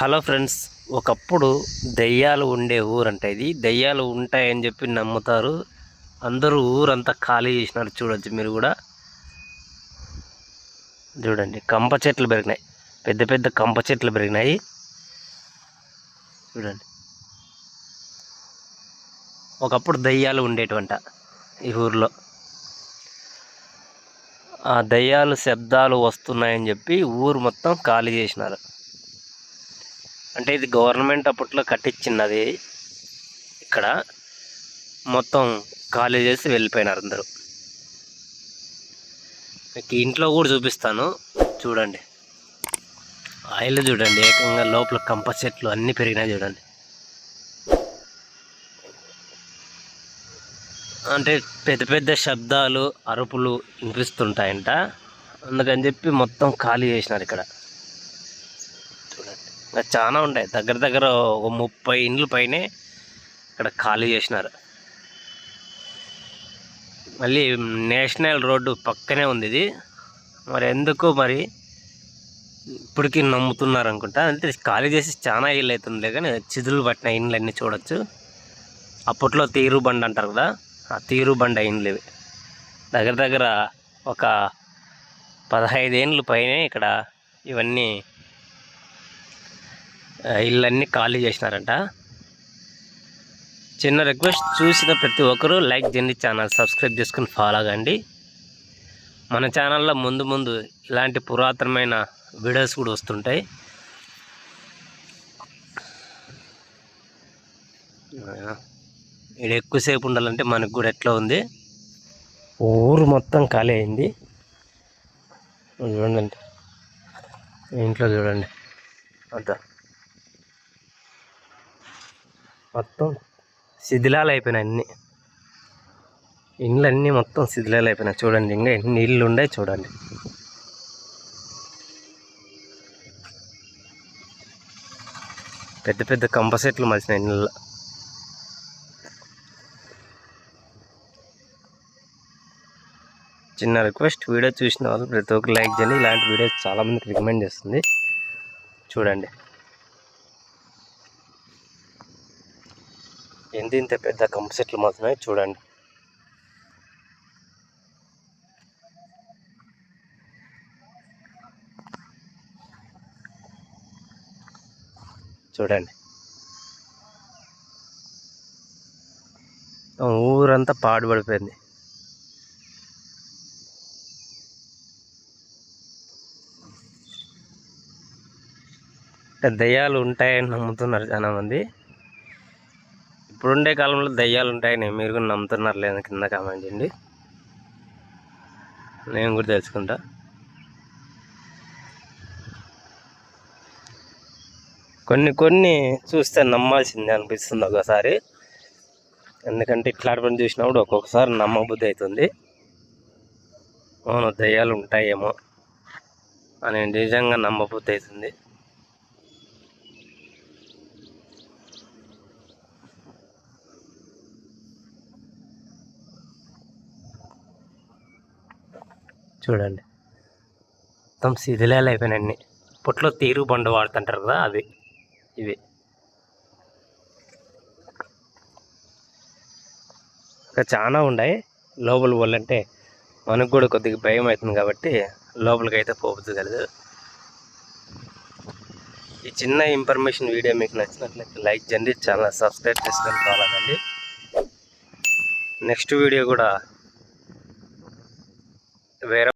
Hello friends ఒకప్పుడు దెయ్యాలు ఉండే ఊరంట ఇది. దెయ్యాలు ఉంటాయని చెప్పి నమ్ముతారు. అందరూ ఊరంతా ఖాళీ చేసినారు చూడొచ్చు మీరు కూడా. చూడండి కంప చెట్లు పెరిగినాయి. పెద్ద పెద్ద కంప చెట్లు పెరిగినాయి. చూడండి. ఒకప్పుడు దయ్యాలు ఉండేటువంట ఈ ఊర్లో. ఆ దయ్యాలు శబ్దాలు వస్తున్నాయని చెప్పి ఊరు మొత్తం ఖాళీ చేసినారు. అంటే ఇది గవర్నమెంట్ అప్పట్లో కట్టించినది ఇక్కడ. మొత్తం ఖాళీ చేసి వెళ్ళిపోయినారు అందరూ. మీకు ఇంట్లో కూడా చూపిస్తాను. చూడండి. ఆయిల్ చూడండి ఏకంగా లోపల కంప చెట్లు అన్నీ పెరిగినాయి చూడండి. అంటే పెద్ద పెద్ద శబ్దాలు అరుపులు వినిపిస్తుంటాయంట. అందుకని చెప్పి మొత్తం ఖాళీ చేసినారు ఇక్కడ. ఇంకా చాలా ఉంటాయి దగ్గర దగ్గర ఒక ముప్పై ఇండ్ల పైనే ఇక్కడ ఖాళీ చేసినారు. మళ్ళీ నేషనల్ రోడ్డు పక్కనే ఉంది ఇది. మరి ఎందుకు మరి? ఇప్పటికీ నమ్ముతున్నారు అనుకుంటా. అంటే ఖాళీ చేసి చాలా ఇల్లు అవుతుంది కానీ చిదులు పట్టిన ఇండ్లు అన్నీ చూడొచ్చు. అప్పట్లో తీరు బండి అంటారు కదా ఆ తీరు బండి ఇండ్లు ఇవి. దగ్గర దగ్గర ఒక పదహైదేండ్ల పైనే ఇక్కడ ఇవన్నీ ఇళ్ళన్నీ ఖాళీ చేసినారంట. చిన్న రిక్వెస్ట్ చూసిన ప్రతి ఒక్కరూ లైక్ చేయండి ఛానల్ సబ్స్క్రైబ్ చేసుకుని ఫాలో అవ్వండి మన ఛానల్లో ముందు ముందు ఇలాంటి పురాతనమైన వీడియోస్ కూడా వస్తుంటాయి. ఇక్కడ ఎక్కువసేపు ఉండాలంటే మనకు కూడా ఎట్లా ఉంది? ఊరు మొత్తం ఖాళీ అయింది. చూడండి ఇంట్లో చూడండి. అంతా. మొత్తం శిథిలాలు అయిపోయినాయి అన్నీ. ఇండ్లన్నీ మొత్తం శిథిలాలు అయిపోయినాయి. చూడండి ఇంకా ఎన్ని ఇళ్ళు ఉన్నాయి చూడండి. పెద్ద పెద్ద కంప సెట్లు మలిసినాయి ఇళ్ళ చిన్న రిక్వెస్ట్ వీడియో చూసిన వాళ్ళు ప్రతి ఒక్కరు లైక్ చేయండి. ఇలాంటి వీడియోస్ చాలామందికి రికమెండ్ చేస్తుంది. చూడండి. ఎంత ఇంత పెద్ద కంప సెట్లు మాత్రమే? చూడండి. చూడండి. ఊరంతా పాడుపడిపోయింది. దయ్యాలు ఉంటాయని నమ్ముతున్నారు చాలా మంది ఇప్పుడుండే కాలంలో దయ్యాలు ఉంటాయని మీరు కూడా నమ్ముతున్నారు లేదా కింద కామెంట్ చేయండి. నేను కూడా తెలుసుకుంటా. కొన్ని కొన్ని చూస్తే నమ్మాల్సిందే అనిపిస్తుంది ఒకసారి. ఎందుకంటే ఇట్లాంటి పని చూసినప్పుడు ఒక్కొక్కసారి నమ్మబుద్ధి అవుతుంది. అవును దయ్యాలు ఉంటాయేమో అని నిజంగా నమ్మబుద్ధి అవుతుంది. చూడండి. మొత్తం శిథిలాలు అయిపోయినాయి అన్ని తీరు బండు వాడుతుంటారు కదా అవి ఇవి. ఇంకా చాలా ఉన్నాయి. లోపల వాళ్ళంటే మనకు కూడా కొద్దిగా భయం అవుతుంది కాబట్టి లోపలికి అయితే పోవద్దు కలదు. ఈ చిన్న ఇన్ఫర్మేషన్ వీడియో మీకు నచ్చినట్లయితే లైక్ చేయండి ఛానల్ సబ్స్క్రైబ్ చేసుకొని ఫాలో అవ్వండి నెక్స్ట్ వీడియో కూడా వేరే